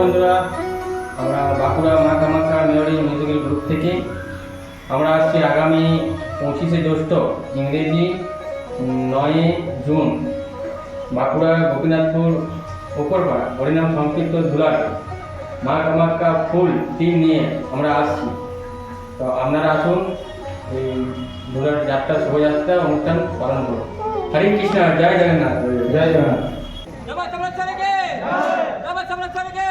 বন্ধুরা আমরা বাঁকুড়া মাখা মাখা মেয়রি মিউজিক্যাল গ্রুপ থেকে আমরা আজকে আগামী পঁচিশে জ্যৈষ্ঠ ইংরেজি নয় জুন বাঁকুড়া গোপীনাথপুর ওপরপাড়া হরিনাম সংক্ষিপ্ত ধুলার। মা কামাক্কা ফুল টিম নিয়ে আমরা আসছি। তো আপনারা আসুন এই ধুলার যাত্রা শোভাযাত্রা অনুষ্ঠান পালন করুন। হরে কৃষ্ণ জয় জগন্নাথ। জয় জগন্নাথ। নমস্কার চলে গে নমস্কার চলে গে